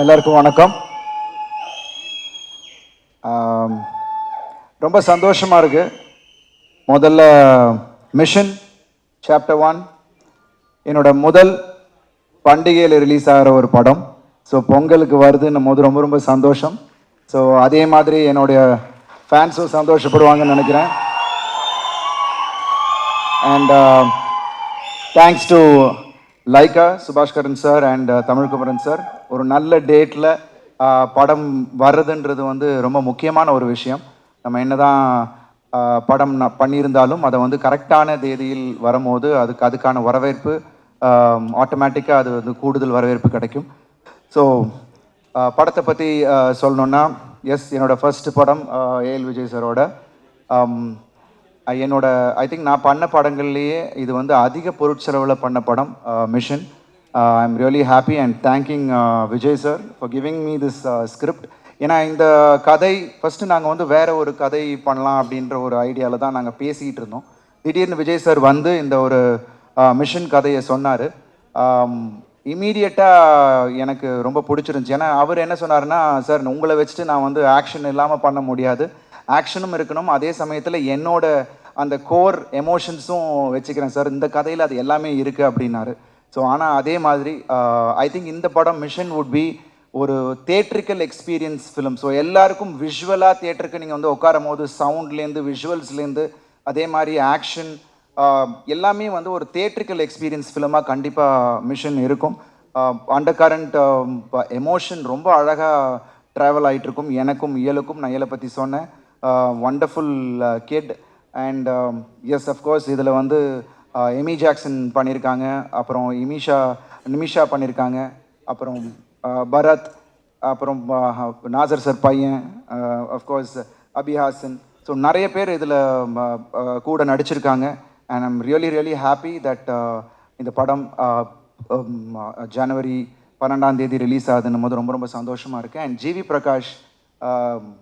எல்லாருக்கும் வணக்கம். ரொம்ப சந்தோஷமாக இருக்கு. முதல்ல மிஷன் சாப்டர் ஒன் என்னோட முதல் பண்டிகையில் ரிலீஸ் ஆகிற ஒரு படம். ஸோ பொங்கலுக்கு வருதுன்னும் போது ரொம்ப ரொம்ப சந்தோஷம். ஸோ அதே மாதிரி என்னுடைய ஃபேன்ஸும் சந்தோஷப்படுவாங்கன்னு நினைக்கிறேன். And thanks to Lyca Subaskaran sir and Tamilkumaran sir ஒரு நல்ல டேட்டில் படம் வர்றதுன்றது வந்து ரொம்ப முக்கியமான ஒரு விஷயம். நம்ம என்னதான் தான் படம் பண்ணியிருந்தாலும் அதை வந்து கரெக்டான தேதியில் வரும்போது அதுக்கு அதுக்கான வரவேற்பு ஆட்டோமேட்டிக்காக அது வந்து கூடுதல் வரவேற்பு கிடைக்கும். ஸோ படத்தை பற்றி சொல்லணுன்னா எஸ் என்னோடய ஃபர்ஸ்ட் படம் ஏஎல் விஜய் சாரோட. என்னோட ஐ திங்க் நான் பண்ண படங்கள்லேயே இது வந்து அதிக பொருட்செலவில் பண்ண படம் Mission I am really happy and thanking Vijay sir for giving me this script ஏன்னா இந்த கதை ஃபஸ்ட்டு நாங்கள் வந்து வேறு ஒரு கதை பண்ணலாம் அப்படின்ற ஒரு ஐடியாவில் தான் நாங்கள் பேசிகிட்டு இருந்தோம். திடீர்னு விஜய் சார் வந்து இந்த ஒரு uh, மிஷன் கதையை சொன்னார். இமீடியட்டாக um, எனக்கு ரொம்ப பிடிச்சிருந்துச்சி. ஏன்னா அவர் என்ன சொன்னார்னா சார் உங்களை வச்சுட்டு நான் வந்து ஆக்ஷன் இல்லாமல் பண்ண முடியாது. ஆக்ஷனும் இருக்கணும். அதே சமயத்தில் என்னோட அந்த கோர் எமோஷன்ஸும் வச்சுக்கிறேன் சார் இந்த கதையில் அது எல்லாமே இருக்குது அப்படின்னாரு. ஸோ ஆனால் அதே மாதிரி ஐ திங்க் இந்த படம் மிஷன் வுட் பி ஒரு தேட்ரிக்கல் எக்ஸ்பீரியன்ஸ் ஃபிலிம் ஸோ எல்லாருக்கும் விஷுவலாக தேட்டருக்கு நீங்கள் வந்து உட்காரும் போது சவுண்ட்லேருந்து விஷுவல்ஸ்லேருந்து அதே மாதிரி ஆக்ஷன் எல்லாமே வந்து ஒரு தேட்ரிக்கல் எக்ஸ்பீரியன்ஸ் ஃபிலிமாக கண்டிப்பாக மிஷன் இருக்கும். அண்டர் கரண்ட் எமோஷன் ரொம்ப அழகாக ட்ராவல் ஆகிட்டுருக்கும் எனக்கும் இயலுக்கும் நான் இயலை பற்றி சொன்னேன். Wonderful kid and yes of course இதில் வந்து எமி ஜாக்சன் பண்ணியிருக்காங்க அப்புறம் இமிஷா நிமிஷா பண்ணியிருக்காங்க அப்புறம் பரத் அப்புறம் நாசர் சார் பையன் அஃப்கோர்ஸ் அபிஹாசன் ஸோ நிறைய பேர் இதில் கூட நடிச்சிருக்காங்க. And I'm really really happy that இந்த படம் ஜனவரி பன்னெண்டாம் தேதி ரிலீஸ் ஆகுதுன்னும் போது ரொம்ப ரொம்ப சந்தோஷமாக இருக்கேன் அண்ட் ஜிவி பிரகாஷ்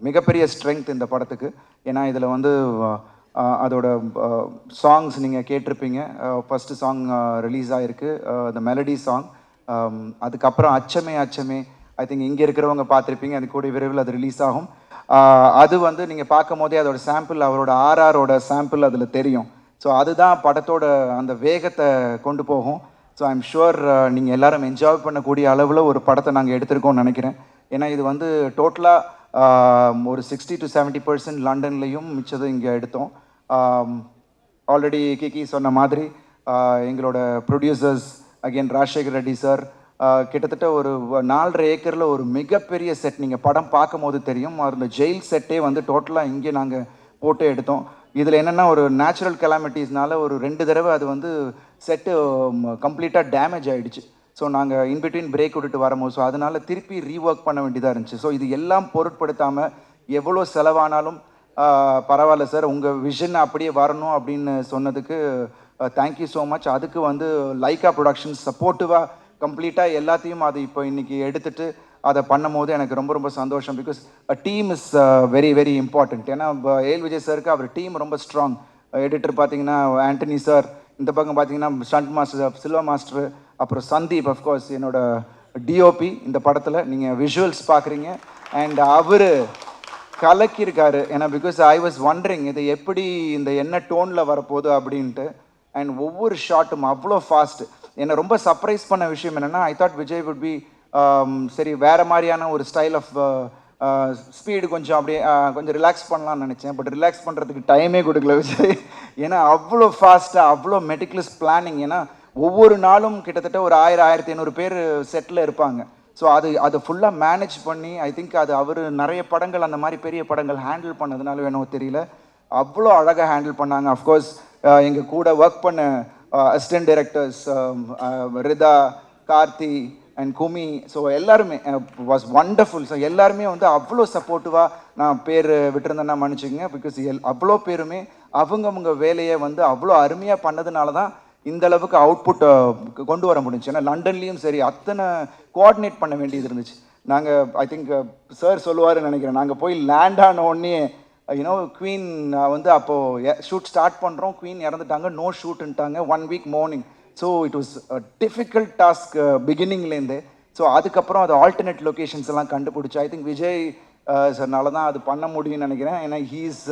மிகப்பெரிய ஸ்ட்ரென்த் இந்த படத்துக்கு. ஏன்னா இதில் வந்து அதோட சாங்ஸ் நீங்கள் கேட்டிருப்பீங்க. ஃபஸ்ட்டு சாங் ரிலீஸ் ஆகிருக்கு த மெலடி சாங் அதுக்கப்புறம் அச்சமே அச்சமே. ஐ திங்க் இங்கே இருக்கிறவங்க பார்த்துருப்பீங்க அது கூட விரைவில் அது ரிலீஸ் ஆகும். அது வந்து நீங்கள் பார்க்கும் போதே அதோட சாம்பிள் அவரோட ஆர்ஆரோட சாம்பிள் அதில் தெரியும். ஸோ அதுதான் படத்தோட அந்த வேகத்தை கொண்டு போகும். ஸோ ஐம் ஷுவர் நீங்கள் எல்லாரும் என்ஜாய் பண்ணக்கூடிய அளவில் ஒரு படத்தை நாங்கள் எடுத்திருக்கோம்னு நினைக்கிறேன். ஏன்னா இது வந்து டோட்டலாக ஒரு சிக்ஸ்டி டு செவன்ட்டி பர்சன்ட் லண்டன்லேயும் மிச்சதும் இங்கே எடுத்தோம். ஆல்ரெடி கிகி சொன்ன மாதிரி எங்களோட producers again Rajasekar Reddy sir கிட்டத்தட்ட ஒரு நாலரை ஏக்கரில் ஒரு மிகப்பெரிய செட் நீங்கள் படம் பார்க்கும் போது தெரியும். அந்த ஜெயில் செட்டே வந்து டோட்டலாக இங்கே நாங்கள் போட்டு எடுத்தோம். இதில் என்னென்னா ஒரு நேச்சுரல் கெலாமிட்டிஸ்னால ஒரு ரெண்டு தடவை அது வந்து செட்டு கம்ப்ளீட்டாக டேமேஜ் ஆகிடுச்சு ஸோ நாங்கள் இன்பிட்வீன் பிரேக் விட்டுட்டு வரும்போது ஸோ அதனால் திருப்பி ரீஒர்க் பண்ண வேண்டியதாக இருந்துச்சு. ஸோ இது எல்லாம் பொருட்படுத்தாமல் எவ்வளோ செலவானாலும் பரவாயில்ல சார். உங்கள் விஷன் அப்படியே வரணும் அப்படின்னு சொன்னதுக்கு தேங்க்யூ ஸோ மச் அதுக்கு வந்து லைக்கா ப்ரொடக்ஷன் சப்போர்ட்டிவாக கம்ப்ளீட்டாக எல்லாத்தையும் அது இப்போ இன்னைக்கு எடுத்துட்டு அதை பண்ணும் போது எனக்கு ரொம்ப ரொம்ப சந்தோஷம். Because team is very very important ஏன்னா ஏல் விஜய் சாருக்கு அவர் டீம் ரொம்ப ஸ்ட்ராங் எடிட்டர் பார்த்தீங்கன்னா ஆண்டனி சார் இந்த பக்கம் பார்த்தீங்கன்னா ஸ்டண்ட் மாஸ்டர் சில்வா மாஸ்டர் அப்புறம் சந்தீப் அஃப்கோர்ஸ் என்னோட டிஓபி இந்த படத்தில். நீங்கள் விஷுவல்ஸ் பார்க்குறீங்க. அண்ட் அவர் கலக்கியிருக்காரு. ஏன்னா பிகாஸ் ஐ வாஸ் ஒண்டரிங் இது எப்படி இந்த என்ன டோனில் வரப்போகுது அப்படின்ட்டு. அண்ட் ஒவ்வொரு ஷாட்டும் அவ்வளோ ஃபாஸ்ட் என்னை ரொம்ப சர்ப்ரைஸ் பண்ண விஷயம் என்னென்னா I thought Vijay would be சரி வேறு மாதிரியான ஒரு ஸ்டைல் ஆஃப் ஸ்பீடு கொஞ்சம் அப்படியே uh, கொஞ்சம் ரிலாக்ஸ் பண்ணலாம்னு நினச்சேன். பட் ரிலாக்ஸ் பண்ணுறதுக்கு டைமே கொடுக்கல விஜய். ஏன்னா அவ்வளோ ஃபாஸ்ட்டாக அவ்வளோ மெட்டிகுலஸ் பிளானிங் ஏன்னா ஒவ்வொரு நாளும் கிட்டத்தட்ட ஒரு ஆயிரம் ஆயிரத்தி ஐநூறு பேர் செட்டில் இருப்பாங்க. ஸோ அது அதை ஃபுல்லாக மேனேஜ் பண்ணி ஐ திங்க் அது அவர் நிறைய படங்கள் அந்த மாதிரி பெரிய படங்கள் ஹேண்டில் பண்ணதுனால வேணும் தெரியல. அவ்வளோ அழகாக ஹேண்டில் பண்ணாங்க. அஃப்கோர்ஸ் எங்கள் கூட ஒர்க் பண்ண assistant directors Ritha Karthi and Kumi. So எல்லாருமே வாஸ் வண்டர்ஃபுல் ஸோ எல்லாருமே வந்து அவ்வளோ சப்போர்ட்டிவாக நான் பேர் விட்டுருந்தேன்னா மன்னிச்சுக்கங்க. பிகாஸ் எல் அவ்வளோ பேருமே அவங்கவுங்க வேலையை வந்து அவ்வளோ அருமையாக பண்ணதுனால தான் இந்த அளவுக்கு அவுட்புட் கொண்டு வர முடிஞ்சுச்சு. ஏன்னா லண்டன்லேயும் சரி அத்தனை கோஆர்டினேட் பண்ண வேண்டியது இருந்துச்சு. நாங்கள் ஐ திங்க் சார் சொல்லுவாருன்னு நினைக்கிறேன். நாங்கள் போய் லேண்ட் ஆன உடனே யூனோ குவீன் வந்து அப்போது ஷூட் ஸ்டார்ட் பண்ணுறோம் குவீன் இறந்துட்டாங்க. No ஷூட்டுன்ட்டாங்க one week morning so it was difficult task பிகினிங்லேருந்து so அதுக்கப்புறம் அது ஆல்டர்னேட் லொக்கேஷன்ஸ் எல்லாம் கண்டுபிடிச்சி ஐ திங்க் விஜய் சார்னால தான் அது பண்ண முடியும்னு நினைக்கிறேன். ஏன்னா ஹீஸ்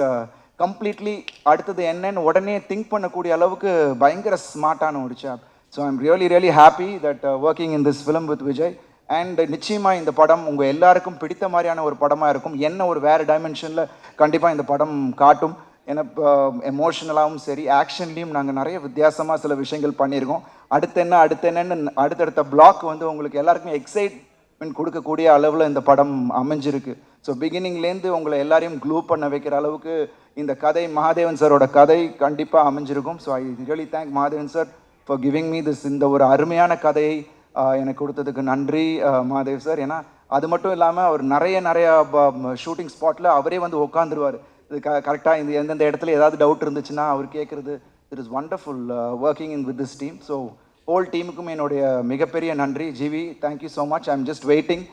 கம்ப்ளீட்லி அடுத்தது என்னன்னு உடனே திங்க் பண்ணக்கூடிய அளவுக்கு பயங்கர ஸ்மார்ட்டான ஒரு chap so I'm really really happy that working in this film with Vijay and நிச்சயமாக இந்த படம் உங்கள் எல்லாருக்கும் பிடித்த மாதிரியான ஒரு படமாக இருக்கும். என்ன ஒரு வேறு டைமென்ஷனில் கண்டிப்பாக இந்த படம் காட்டும். ஏன்னா எமோஷனலாகவும் சரி ஆக்ஷன்லேயும் நாங்கள் நிறைய வித்தியாசமாக சில விஷயங்கள் பண்ணியிருக்கோம். அடுத்து என்ன அடுத்து என்னன்னு அடுத்தடுத்த பிளாக் வந்து உங்களுக்கு எல்லாருக்குமே எக்ஸைட்மெண்ட் கொடுக்கக்கூடிய அளவில் இந்த படம் அமைஞ்சிருக்கு. ஸோ பிகினிங்லேருந்து உங்களை எல்லாரையும் க்ளூ பண்ண வைக்கிற அளவுக்கு இந்த கதை மகாதேவன் சாரோட கதை கண்டிப்பாக அமைஞ்சிருக்கும். So I really thank Mahadevan sir for giving me this இந்த ஒரு அருமையான கதையை எனக்கு கொடுத்ததுக்கு நன்றி மகாதேவ் சார். ஏன்னா அது மட்டும் இல்லாமல் அவர் நிறைய நிறைய ஷூட்டிங் ஸ்பாட்டில் அவரே வந்து உட்காந்துருவார் இது க கரெக்டாக இந்த எந்தெந்த இடத்துல ஏதாவது டவுட் இருந்துச்சுன்னா அவர் கேட்குறது it is wonderful working in with this team so whole டீமுக்கும் என்னுடைய மிகப்பெரிய நன்றி. GV thank you so much I am just waiting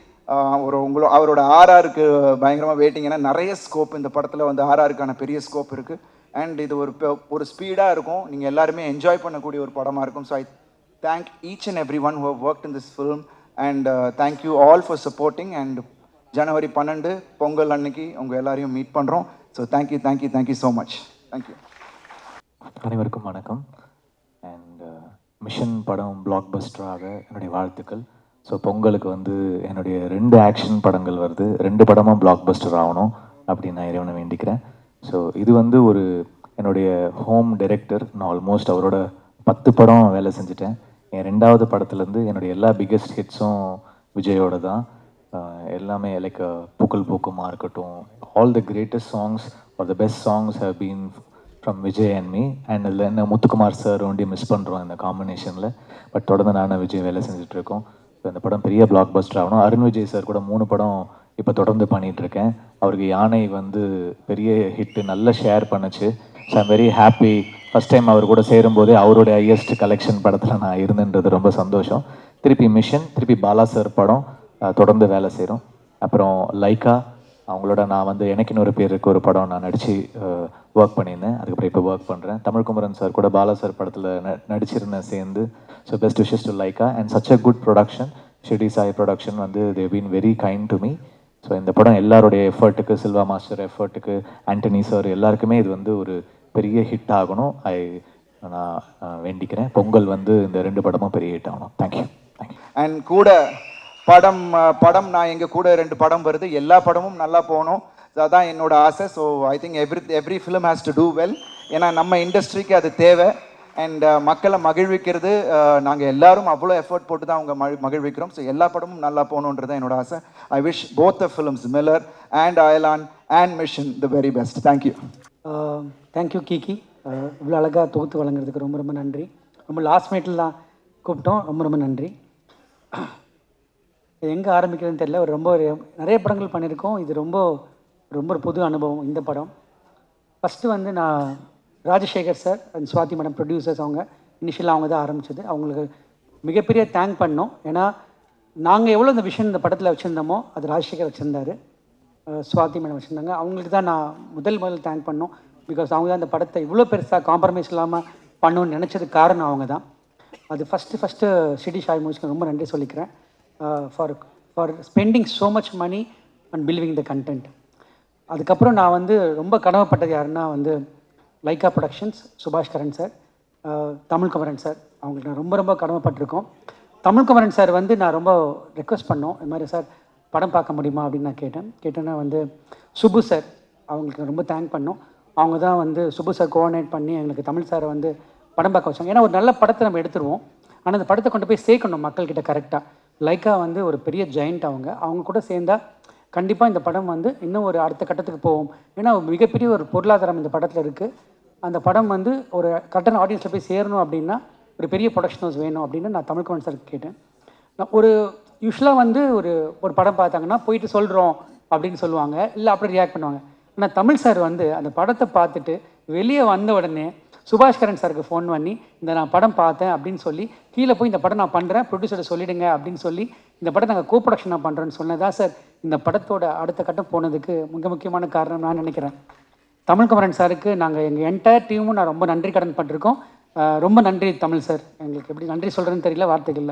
ஒரு உங்களோ அவரோட ஆர்ஆருக்கு பயங்கரமாக வெயிட்டிங் ஏன்னா நிறைய ஸ்கோப் இந்த படத்தில் வந்து ஆர்ஆருக்கான பெரிய ஸ்கோப் இருக்குது அண்ட் இது ஒரு பெ- ஒரு ஸ்பீடாக இருக்கும். நீங்கள் எல்லாருமே என்ஜாய் பண்ணக்கூடிய ஒரு படமாக இருக்கும். So I thank each and every one who work in this film and thank you all for supporting and ஜனவரி பன்னெண்டு பொங்கல் அன்னைக்கு உங்கள் எல்லாரையும் மீட் பண்ணுறோம் so thank you thank you thank you so much thank you அனைவருக்கும் வணக்கம். And mission uh, படம் பிளாக் பஸ்டராக என்னுடைய வாழ்த்துக்கள். ஸோ பொங்கலுக்கு வந்து என்னுடைய ரெண்டு ஆக்ஷன் படங்கள் வருது. ரெண்டு படமும் பிளாக் பஸ்டர் ஆகணும் அப்படின்னு நான் இறைவனை வேண்டிக்கிறேன். ஸோ இது வந்து ஒரு என்னுடைய ஹோம் டைரக்டர் நான் ஆல்மோஸ்ட் அவரோட பத்து படம் வேலை செஞ்சுட்டேன். என் ரெண்டாவது படத்துலேருந்து என்னுடைய எல்லா பிக்கெஸ்ட் ஹிட்ஸும் விஜயோட தான். எல்லாமே லைக் பூக்கள் பூக்குமா இருக்கட்டும். All the greatest songs are the best songs have been from Vijay and me and இதில் என்ன முத்துக்குமார் சார் ஒண்டி மிஸ் பண்ணுறோம் இந்த காம்பினேஷனில் பட் தொடர்ந்து நானும் விஜய் வேலை செஞ்சுட்டு இப்போ இந்த படம் பெரிய பிளாக் பஸ்டர் ஆகணும். அருண் விஜய் சார் கூட மூணு படம் இப்போ தொடர்ந்து பண்ணிகிட்ருக்கேன் இருக்கேன் அவருக்கு யானை வந்து பெரிய ஹிட்டு நல்ல ஷேர் பண்ணுச்சு. So I'm very happy first time அவர் கூட சேரும்போதே அவருடைய ஹையஸ்ட் கலெக்ஷன் படத்தில் நான் இருந்தேன்றது ரொம்ப சந்தோஷம். திருப்பி மிஷன் திருப்பி பாலா சார் படம் தொடர்ந்து வேலை செய்கிறோம் அப்புறம் லைக்கா அவங்களோட நான் வந்து எனக்கு இன்னொரு பேருக்கு ஒரு படம் நான் நடித்து ஒர்க் பண்ணியிருந்தேன். அதுக்கப்புறம் இப்போ ஒர்க் பண்ணுறேன் தமிழ் குமரன் சார் கூட பாலா சார் படத்தில் ந நடிச்சிருந்தேன் சேர்ந்து. So best wishes to Lyca and such a good production Shirdi Sai production வந்து they been very kind to me so இந்த படம் எல்லாருடைய எஃபர்ட்டுக்கு சில்வா மாஸ்டர் எஃபர்ட்டுக்கு ஆண்டனி சார் எல்லாருக்குமே இது வந்து ஒரு பெரிய ஹிட் ஆகணும். ஐ நான் வேண்டிக்கிறேன். பொங்கல் வந்து இந்த ரெண்டு படமும் பெரிய ஹிட் ஆகணும். தேங்க்யூ தேங்க்யூ அண்ட் கூட படம் படம் நான் எங்கள் கூட ரெண்டு படம் வருது. எல்லா படமும் நல்லா போகணும். அதான் என்னோட ஆசை. So I think every every film has to do well ஏன்னா நம்ம இண்டஸ்ட்ரிக்கு அது தேவை. அண்ட் uh, மக்களை மகிழ்விக்கிறது. Uh, நாங்கள் எல்லாரும் அவ்வளோ எஃபர்ட் போட்டு தான் அவங்க மகி மகிழ்விக்கிறோம். ஸோ எல்லா படமும் நல்லா போகணுன்றது தான் என்னோட ஆசை. I wish both the films Miller and Ayalaan and Mission the very best thank you thank you Kiki இவ்வளோ அழகாக தொகுத்து வழங்குறதுக்கு ரொம்ப ரொம்ப நன்றி. ரொம்ப லாஸ்ட் மினிட்ல தான் கூப்பிட்டோம். ரொம்ப ரொம்ப நன்றி. எங்கே ஆரம்பிக்கிறதுன்னு தெரியல. ஒரு ரொம்ப நிறைய படங்கள் பண்ணியிருக்கோம். இது ரொம்ப ரொம்ப ஒரு புது அனுபவம் இந்த படம். ஃபஸ்ட்டு வந்து நான் Rajasekar sir and Swathi madam producers அவங்க. இனிஷியலாக அவங்க தான் ஆரம்பிச்சது. அவங்களுக்கு மிகப்பெரிய தேங்க் பண்ணோம். ஏன்னா நாங்கள் எவ்வளோ இந்த விஷயம் இந்த படத்தில் வச்சுருந்தோமோ அது ராஜசேகர் வச்சுருந்தாரு. சுவாதி மேடம் வச்சுருந்தாங்க. அவங்களுக்கு தான் நான் முதல் முதல் தேங்க் பண்ணோம். பிகாஸ் அவங்க தான் அந்த படத்தை இவ்வளோ பெருசாக காம்ப்ரமைஸ் இல்லாமல் பண்ணணும்னு நினச்சதுக்கு காரணம் அவங்க தான். அது ஃபஸ்ட்டு ஃபஸ்ட்டு ஷிடி ஷாய் மூவிஸ்க்கு ரொம்ப நன்றி சொல்லிக்கிறேன். For for spending so much money and believing the content அதுக்கப்புறம் நான் வந்து ரொம்ப கடமைப்பட்டது யாருன்னா வந்து லைக்கா ப்ரொடக்ஷன்ஸ் சுபாஷ் கரண் சார் தமிழ் குமரன் சார் அவங்களுக்கு நான் ரொம்ப ரொம்ப கடமைப்பட்டிருக்கோம். தமிழ் குமரன் சார் வந்து நான் ரொம்ப ரெக்வஸ்ட் பண்ணோம். இது மாதிரி சார் படம் பார்க்க முடியுமா அப்படின்னு நான் கேட்டேன். கேட்டேன்னா வந்து சுபு சார் அவங்களுக்கு ரொம்ப தேங்க் பண்ணோம். அவங்க தான் வந்து சுபு சார் கோஆர்டினேட் பண்ணி எங்களுக்கு தமிழ் சாரை வந்து படம் பார்க்க வச்சாங்க. ஏன்னா ஒரு நல்ல படத்தை நம்ம எடுத்துருவோம். ஆனால் அந்த படத்தை கொண்டு போய் சேர்க்கணும் மக்கள்கிட்ட கரெக்டாக லைக்கா வந்து ஒரு பெரிய ஜெயண்ட் அவங்க. அவங்க கூட சேர்ந்தா கண்டிப்பாக இந்த படம் வந்து இன்னும் ஒரு அடுத்த கட்டத்துக்கு போகும். ஏன்னா மிகப்பெரிய ஒரு பொருளாதாரம் இந்த படத்தில் இருக்குது அந்த படம் வந்து ஒரு கரெக்டான ஆடியன்ஸில் போய் சேரணும் அப்படின்னா ஒரு பெரிய ப்ரொடக்ஷன் ஹவுஸ் வேணும் அப்படின்னு நான் தமிழ் சார் கேட்டேன். நான் ஒரு யூஸ்வலாக வந்து ஒரு ஒரு படம் பார்த்தாங்கன்னா போயிட்டு சொல்கிறோம் அப்படின்னு சொல்லுவாங்க. இல்லை அப்படி ரியாக்ட் பண்ணுவாங்க. ஆனால் தமிழ் சார் வந்து அந்த படத்தை பார்த்துட்டு வெளியே வந்த உடனே சுபாஷ்கரன் சாருக்கு ஃபோன் பண்ணி இந்த நான் படம் பார்த்தேன் அப்படின்னு சொல்லி கீழே போய் இந்த படம் நான் பண்ணுறேன் ப்ரொடியூசரை சொல்லிடுங்க அப்படின்னு சொல்லி இந்த படம் நாங்கள் கோ ப்ரொடக்ஷன் நான் பண்ணுறோன்னு சொன்னதா சார் இந்த படத்தோட அடுத்த கட்டம் போனதுக்கு மிக முக்கியமான காரணம் நான் நினைக்கிறேன். தமிழ் குமரன் சாருக்கு நாங்கள் எங்கள் என்டையர் டீமும் நான் ரொம்ப நன்றி கடன் பட்டிருக்கோம். ரொம்ப நன்றி தமிழ் சார். எங்களுக்கு எப்படி நன்றி சொல்கிறேன்னு தெரியல வார்த்தைகள்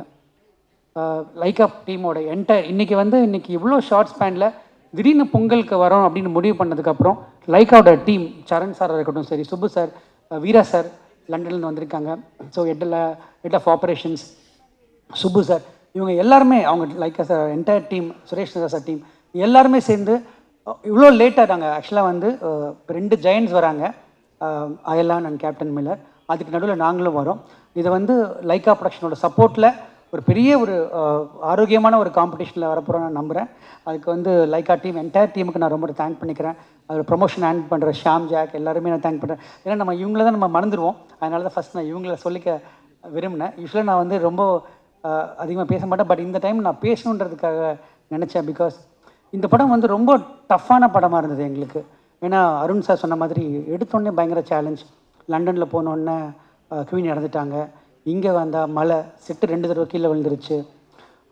லைக் அப் டீமோட என்டையர் இன்றைக்கி வந்து இன்றைக்கி இவ்வளோ ஷார்ட் ஸ்பேனில் திடீர்னு பொங்கலுக்கு வரோம் அப்படின்னு முடிவு பண்ணதுக்கப்புறம் லைக்காவோட டீம் சரண் சார் இருக்கட்டும் சரி சுப்பு சார் வீரா சார் லண்டன்லேருந்து வந்திருக்காங்க. So ஹெட்டில் head of operations Subbu sir இவங்க எல்லாருமே அவங்க Lyca sir entire team Suresh sir team எல்லாருமே சேர்ந்து இவ்வளோ லேட்டாக நாங்கள் ஆக்சுவலாக வந்து ரெண்டு ஜெயண்ட்ஸ் வராங்க. அயலான் அண்ட் கேப்டன் மில்லர் அதுக்கு நடுவில் நாங்களும் வரோம். இதை வந்து லைக்கா ப்ரொடக்ஷனோட சப்போர்ட்டில் ஒரு பெரிய ஒரு ஆரோக்கியமான ஒரு காம்படிஷனில் வரப்போகிறோம் நான் நம்புகிறேன் அதுக்கு வந்து லைக்கா டீம் என்டையர் டீமுக்கு நான் ரொம்ப தேங்க் பண்ணிக்கிறேன். அதில் ப்ரொமோஷன் ஹேண்ட் பண்ணுற ஷாம் ஜாக் எல்லாருமே நான் தேங்க் பண்ணுறேன் ஏன்னா நம்ம இவங்கள தான் நம்ம மறந்துடுவோம். அதனால தான் ஃபஸ்ட் நான் இவங்கள சொல்லிக்க விரும்பினேன். யூஸ்வலாக நான் வந்து ரொம்ப அதிகமாக பேச மாட்டேன். பட் இந்த டைம் நான் பேசணுன்றதுக்காக நினச்சேன் பிகாஸ் இந்த படம் வந்து ரொம்ப டஃப்பான படமாக இருந்தது எங்களுக்கு. ஏன்னா அருண் சார் சொன்ன மாதிரி எடுத்தோடனே பயங்கர சேலஞ்ச் லண்டனில் போனோடனே குவீன் இறந்துட்டாங்க. இங்கே வந்தால் மழை செட்டு ரெண்டு தடவை கீழே விழுந்துருச்சு.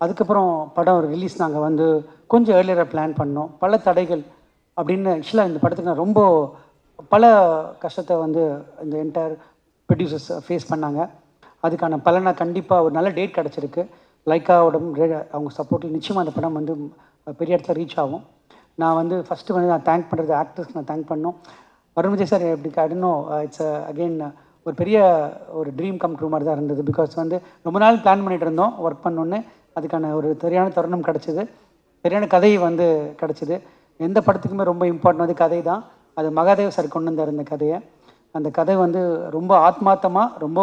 அதுக்கப்புறம் படம் ரிலீஸ் நாங்கள் வந்து கொஞ்சம் ஏர்லியராக பிளான் பண்ணோம். பல தடைகள் அப்படின்னு ஆக்சுவலாக இந்த படத்துக்கு நான் ரொம்ப பல கஷ்டத்தை வந்து இந்த என்டையர் ப்ரொடியூசர்ஸ் ஃபேஸ் பண்ணாங்க. அதுக்கான பலனை கண்டிப்பாக ஒரு நல்ல டேட் கிடச்சிருக்கு. லைக்காவோட அவங்க சப்போர்ட்டில் நிச்சயமாக அந்த படம் வந்து பெரிய இடத்துல ரீச் ஆகும். நான் வந்து ஃபஸ்ட்டு வந்து நான் தேங்க் பண்ணுறது ஆக்டர்ஸ்க்கு நான் தேங்க் பண்ணோம். வருண் விஜய் சார் எப்படி இன்னும் இட்ஸ் அகெயின் ஒரு பெரிய ஒரு ட்ரீம் கம் ட்ரூ மாதிரி தான் இருந்தது. பிகாஸ் வந்து ரொம்ப நாள் பிளான் பண்ணிகிட்டு இருந்தோம் ஒர்க் பண்ணோன்னு. அதுக்கான ஒரு சரியான தருணம் கிடச்சிது. சரியான கதை வந்து கிடச்சிது. எந்த படத்துக்குமே ரொம்ப இம்பார்ட்டன் வந்து கதை தான். அது மகாதேவ் சார் கொண்டு வந்தார் இந்த கதையை. அந்த கதை வந்து ரொம்ப ஆத்மார்த்தமாக ரொம்ப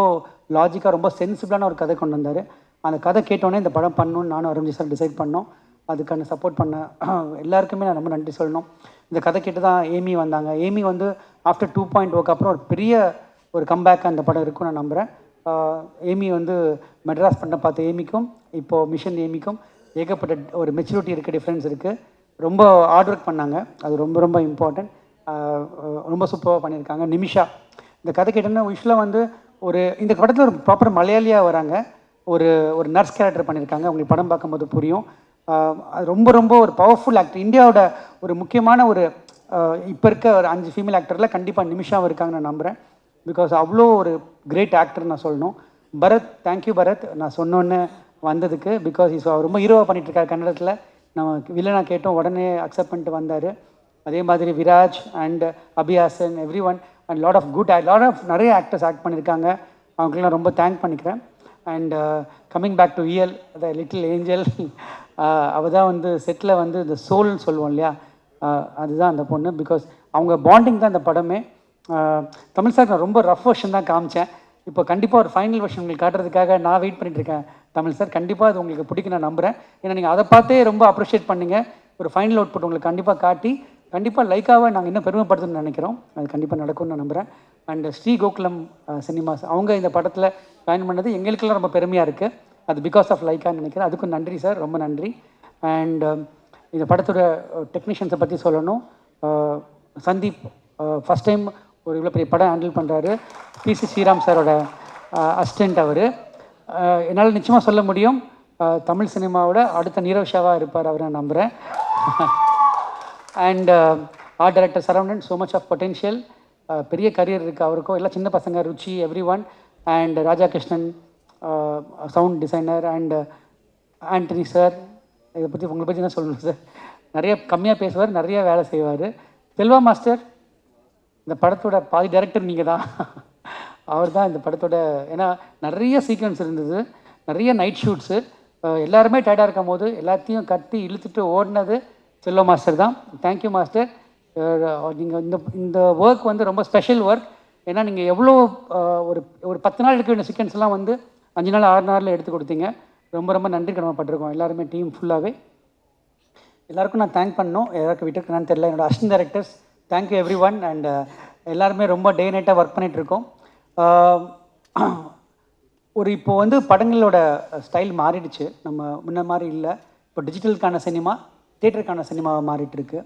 லாஜிக்காக ரொம்ப சென்சிபிளான ஒரு கதை கொண்டு வந்தார். அந்த கதை கேட்டோன்னே இந்த படம் பண்ணணும்னு நானும் அருண்ஜி சார் டிசைட் பண்ணோம். அதுக்கான சப்போர்ட் பண்ண எல்லாருக்குமே நான் ரொம்ப நன்றி சொல்லணும். இந்த கதை கேட்டு தான் ஏமி வந்தாங்க. ஏமி வந்து ஆஃப்டர் டூ பாயிண்ட் ஓக்கு அப்புறம் ஒரு பெரிய ஒரு கம்பேக் அந்த படம் இருக்கும்னு நான் நம்புகிறேன் ஏமி வந்து மெட்ராஸ் பண்ண பார்த்த ஏமிக்கும் இப்போது மிஷன் ஏமிக்கும் ஏகப்பட்ட ஒரு மெச்சூரிட்டி இருக்குது டிஃப்ரென்ஸ் இருக்குது ரொம்ப ஹார்ட் ஒர்க் பண்ணாங்க. அது ரொம்ப ரொம்ப இம்பார்ட்டன்ட் ரொம்ப சூப்பராக பண்ணியிருக்காங்க. நிமிஷா. இந்த கதை கேட்டோன்னா விஷில் வந்து ஒரு இந்த படத்தில் ஒரு ப்ராப்பர் மலையாளியாக வராங்க. ஒரு ஒரு நர்ஸ் கேரக்டர் பண்ணியிருக்காங்க. உங்களுக்கு படம் பார்க்கும்போது புரியும். அது ரொம்ப ரொம்ப ஒரு பவர்ஃபுல் ஆக்டர் இந்தியாவோட ஒரு முக்கியமான ஒரு இப்போ இருக்க ஒரு அஞ்சு ஃபீமேல் ஆக்டரில் கண்டிப்பாக நிமிஷாவும் இருக்காங்க நான் நம்புகிறேன் பிகாஸ் அவ்வளோ ஒரு கிரேட் ஆக்டர் நான் சொல்லணும். Bharath thank you Bharath. நான் சொன்னோன்னே வந்ததுக்கு பிகாஸ் இஸ் ரொம்ப ஹீரோவாக பண்ணிட்டு இருக்காரு கன்னடத்தில். நம்ம வில்லனாக கேட்டோம். உடனே அக்செப்ட் பண்ணிட்டு வந்தார். அதே மாதிரி Viraj and Abiyasan every one and lot of good lot of நிறைய ஆக்டர்ஸ் ஆக்ட் பண்ணியிருக்காங்க. அவங்களுக்குலாம் ரொம்ப தேங்க் பண்ணிக்கிறேன். அண்ட் கம்மிங் பேக் டு இயல் த லிட்டில் ஏஞ்சல் அவள் தான் வந்து செட்டில் வந்து இந்த சோல்னு சொல்லுவோம் இல்லையா? Uh, அதுதான் அந்த பொண்ணு. பிகாஸ் அவங்க பாண்டிங் தான் இந்த படமே. Uh, தமிழ் சார் நான் ரொம்ப ரஃப் வெர்ஷன் தான் காமிச்சேன். இப்போ கண்டிப்பாக ஒரு ஃபைனல் வெர்ஷன் உங்களுக்கு காட்டுறதுக்காக நான் வெயிட் பண்ணிட்டு இருக்கேன் தமிழ் சார். கண்டிப்பாக அது உங்களுக்கு பிடிக்கும் நான் நம்புகிறேன் ஏன்னா நீங்கள் அதை பார்த்தே ரொம்ப அப்ரிஷியேட் பண்ணீங்க. ஒரு ஃபைனல் அவுட்புட் உங்களுக்கு கண்டிப்பாக காட்டி கண்டிப்பாக லைக்காவை நாங்கள் இன்னும் பெருமைப்படுத்தணும்னு நினைக்கிறோம். அது கண்டிப்பாக நடக்கும்னு நான் நம்புகிறேன் அண்ட் ஸ்ரீ கோகுலம் சினிமாஸ் அவங்க இந்த படத்தில் ஜாயின் பண்ணது எங்களுக்கெல்லாம் ரொம்ப பெருமையாக இருக்குது அது பிகாஸ் ஆஃப் லைக்கான்னு நினைக்கிறேன். அதுக்கும் நன்றி சார் ரொம்ப நன்றி. அண்ட் இந்த படத்தோட டெக்னீஷியன்ஸை பற்றி சொல்லணும். சந்தீப் ஃபஸ்ட் டைம் ஒரு இவ்வளோ பெரிய படம் ஹேண்டில் பண்ணுறாரு பிசி ஸ்ரீராம் சாரோட அசிஸ்டண்ட் அவர். என்னால் நிச்சயமாக சொல்ல முடியும். தமிழ் சினிமாவோட அடுத்த நீரவ் ஷாவாக இருப்பார் அவரை நான் நம்புகிறேன் and art director Saravanan so much of potential பெரிய கரியர் இருக்குது அவருக்கும். எல்லாம் சின்ன பசங்க Ruchi every one and Rajakrishnan sound designer and Antony sir இதை பற்றி உங்களை பற்றி தான் சொல்லணும் சார் நிறைய கம்மியாக பேசுவார் நிறைய வேலை செய்வார். செல்வா மாஸ்டர் இந்த படத்தோட பாதி டைரக்டர் நீங்கள் தான். அவர் தான் இந்த படத்தோட ஏன்னா நிறைய சீக்வன்ஸ் இருந்தது. நிறைய நைட் ஷூட்ஸு எல்லாருமே டயர்டாக இருக்கும் போது எல்லாத்தையும் கட்டி இழுத்துட்டு ஓடினது செல்லோ மாஸ்டர் தான். Thank you master. நீங்கள் இந்த இந்த ஒர்க் வந்து ரொம்ப ஸ்பெஷல் ஒர்க் ஏன்னா நீங்கள் எவ்வளோ ஒரு ஒரு பத்து நாள் எடுக்க வேண்டிய சீக்வன்ஸ்லாம் வந்து அஞ்சு நாள் ஆறு நாளில் எடுத்து கொடுத்தீங்க. ரொம்ப ரொம்ப நன்றி கடமைப்பட்டிருக்கோம் எல்லாருமே டீம் ஃபுல்லாகவே எல்லாருக்கும் நான் தேங்க் பண்ணணும். எல்லாருக்கும் விட்டுருக்கேன்னு தெரியல. என்னோட assistant directors thank you every one and எல்லாருமே ரொம்ப டே நைட்டாக ஒர்க் பண்ணிகிட்ருக்கோம் ஒரு இப்போ வந்து படங்களோட ஸ்டைல் மாறிடுச்சு. நம்ம முன்ன மாதிரி இல்லை. இப்போ டிஜிட்டலுக்கான சினிமா தேட்டருக்கான சினிமாவாக மாறிட்டு இருக்கு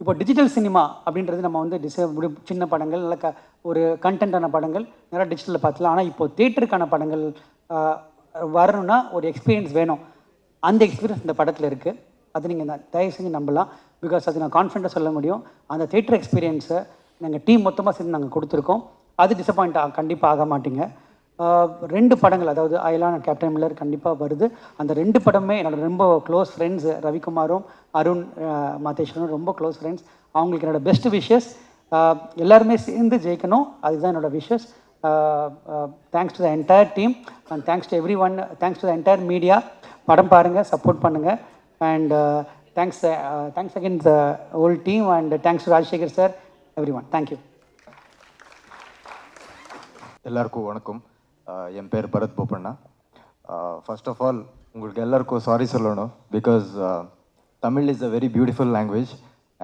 இப்போ டிஜிட்டல் சினிமா அப்படின்றது நம்ம வந்து டிச சின்ன படங்கள் நல்ல க ஒரு கண்டென்ட்டான படங்கள் நிறையா டிஜிட்டலில் பார்த்துலாம் ஆனால் இப்போ தேட்டருக்கான படங்கள் வரணும்னா ஒரு எக்ஸ்பீரியன்ஸ் வேணும். அந்த எக்ஸ்பீரியன்ஸ் இந்த படத்தில் இருக்குது அது நீங்கள் தயவு செஞ்சு நம்பலாம். பிகாஸ் அது நான் கான்ஃபிடண்ட்டாக சொல்ல முடியும். அந்த தேட்டர் எக்ஸ்பீரியன்ஸை நாங்கள் டீம் மொத்தமாக சேர்ந்து நாங்கள் கொடுத்துருக்கோம். அது டிசப்பாயிண்ட் கண்டிப்பாக ஆக மாட்டீங்க. ரெண்டு படங்கள் அதாவது அயலான் கேப்டன் மில்லர் கண்டிப்பாக வருது. அந்த ரெண்டு படமே என்னோட ரொம்ப க்ளோஸ் ஃப்ரெண்ட்ஸ் ரவிக்குமாரும் அருண் மாதேஸ்வரனும் ரொம்ப க்ளோஸ் ஃப்ரெண்ட்ஸ் அவங்களுக்கு என்னோட பெஸ்ட் விஷஸ் எல்லாருமே சேர்ந்து ஜெயிக்கணும். அதுதான் என்னோட wishes thanks to the entire team and thanks to every one thanks to the entire media படம் பாருங்கள் சப்போர்ட் பண்ணுங்கள் and thanks thanks again the whole team and thanks to Rajasekar sir every one thank you எல்லாருக்கும் வணக்கம். என் பேர் Bharath Poppanna first of all உங்களுக்கு எல்லாருக்கும் sorry சொல்லணும் because Tamil is a very beautiful language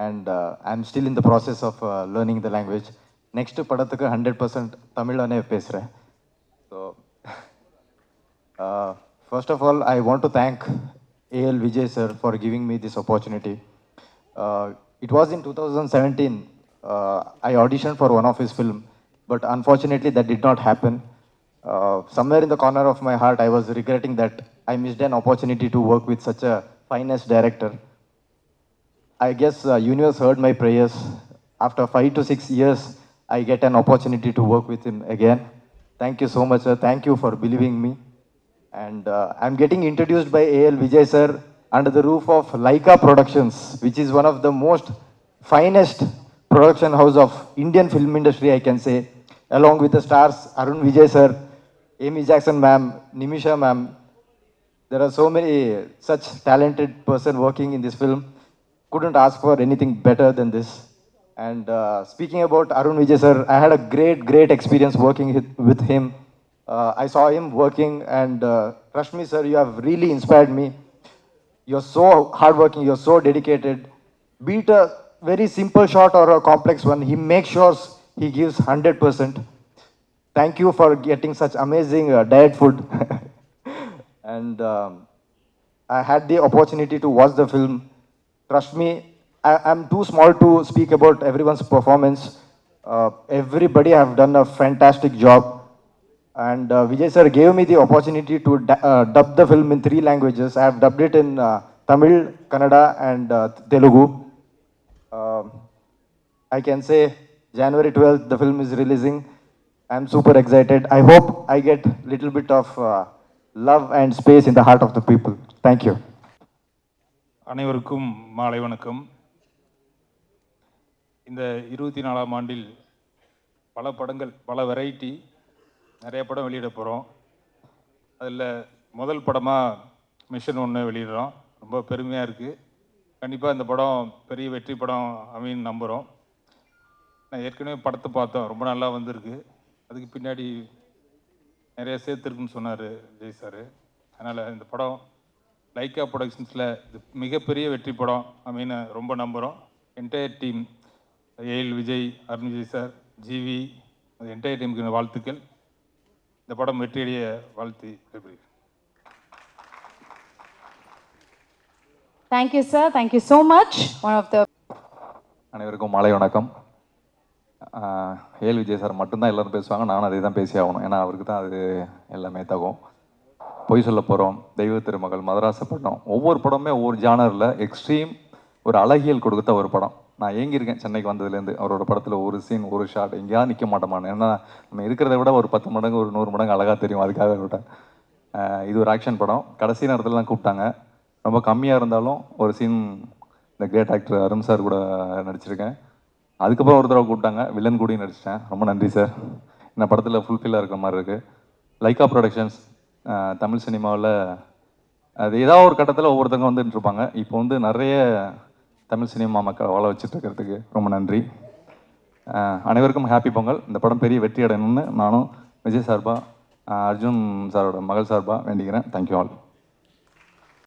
and I am still in the process of learning the language next படத்துக்கு hundred percent தமிழ்லானே பேசுகிறேன் so Uh, first of all, I want to thank AL Vijay sir for giving me this opportunity. Uh, it was in 2017 uh, I auditioned for one of his film, but unfortunately that did not happen. uh, somewhere in the corner of my heart, I was regretting that I missed an opportunity to work with such a finest director. I guess uh, universe heard my prayers. After five to six years, I get an opportunity to work with him again. Thank you so much, sir. Thank you for believing me. And uh, I'm getting introduced by AL Vijay sir under the roof of Laika Productions, which is one of the most finest production house of Indian film industry, I can say, along with the stars Arun Vijay sir, Amy Jackson ma'am, Nimisha ma'am, there are so many such talented person working in this film. Couldn't ask for anything better than this. And uh, speaking about arun vijay sir i had a great great experience working with, him. Uh, i saw him working and uh, me sir you have really inspired me. You're so hardworking you're so dedicated. Be it a very simple shot or a complex one he makes sure he gives 100% thank you for getting such amazing uh, diet food and um, I had the opportunity to watch the film. Trust me, I, I'm too small to speak about everyone's performance. Uh, everybody have done a fantastic job. And uh, Vijay sir gave me the opportunity to uh, dub the film in three languages. I have dubbed it in uh, Tamil, Kannada, and uh, Telugu. Um, I can say January 12th the film is releasing. I'm super excited. I hope I get little bit of uh, love and space in the heart of the people. Thank you. அனைவருக்கும் மாலை வணக்கம். இந்த இருபத்தி நாலாம் ஆண்டில் பல படங்கள் பல வெரைட்டி நிறைய படம் வெளியிட போகிறோம் அதில் முதல் படமாக மிஷன் ஒன்று வெளியிடுறோம். ரொம்ப பெருமையாக இருக்குது கண்டிப்பாக இந்த படம் பெரிய வெற்றி படம் அப்படின்னு நம்புகிறோம் நான் ஏற்கனவே படத்தை பார்த்தோம். ரொம்ப நல்லா வந்திருக்கு. அதுக்கு பின்னாடி நிறைய சேர்த்துருக்குன்னு சொன்னார் ஜெய் சார். அதனால் இந்த படம் லைக்கா ப்ரொடக்ஷன்ஸில் இது மிகப்பெரிய வெற்றி படம் அப்படின்னு ரொம்ப நம்புகிறோம் entire team A L Vijay Arun Vijay sir G V அது என்டையர் டீமுக்கு வாழ்த்துக்கள். இந்த படம் வெற்றியடைய வாழ்த்தி you, sir. Thank you so much. One of the அனைவருக்கும் மாலை வணக்கம். ஏல் விஜய் சார் மட்டும்தான் எல்லாரும் பேசுவாங்க நானும் அதே தான் பேசி ஆகணும். ஏன்னா அவருக்கு தான் அது எல்லாமே தகும். பொய் சொல்ல போகிறோம் தெய்வ திருமகள் மதராசப்பட்டினம் ஒவ்வொரு படமே ஒவ்வொரு ஜானரில் எக்ஸ்ட்ரீம் ஒரு அழகியல் கொடுத்த ஒரு படம். நான் ஏங்கியிருக்கேன் சென்னைக்கு வந்ததுலேருந்து. அவரோட படத்தில் ஒரு சீன் ஒரு ஷாட் எங்கேயாவது நிற்க மாட்டோமான்னு. ஏன்னா நம்ம இருக்கிறத விட ஒரு பத்து மடங்கு ஒரு நூறு மடங்கு அழகாக தெரியும் அதுக்காக விட்டேன். இது ஒரு ஆக்ஷன் படம். கடைசி நேரத்தில் தான் கூப்பிட்டாங்க. ரொம்ப கம்மியாக இருந்தாலும் ஒரு சீன் இந்த கிரேட் ஆக்டர் அருண் சார் கூட நடிச்சிருக்கேன். அதுக்கப்புறம் ஒரு தடவை கூப்பிட்டாங்க. வில்லன் கூடயும் நடிச்சிட்டேன். ரொம்ப நன்றி சார் இந்த படத்தில் ஃபுல்ஃபில்லாக இருக்கிற மாதிரி இருக்குது லைக்கா ப்ரொடக்ஷன்ஸ் தமிழ் சினிமாவில் அது ஏதாவது ஒரு கட்டத்தில் ஒவ்வொருத்தவங்க வந்துட்டு இருப்பாங்க இப்போ வந்து நிறைய தமிழ் சினிமா மக்கள் வாழ வச்சுட்டு இருக்கிறதுக்கு ரொம்ப நன்றி. அனைவருக்கும் ஹாப்பி பொங்கல். இந்த படம் பெரிய வெற்றி அடையணும்னு நானும் விஜய் சார்பா அர்ஜுன் சாரோட மகள் சார்பாக வேண்டிக்கிறேன். Thank you all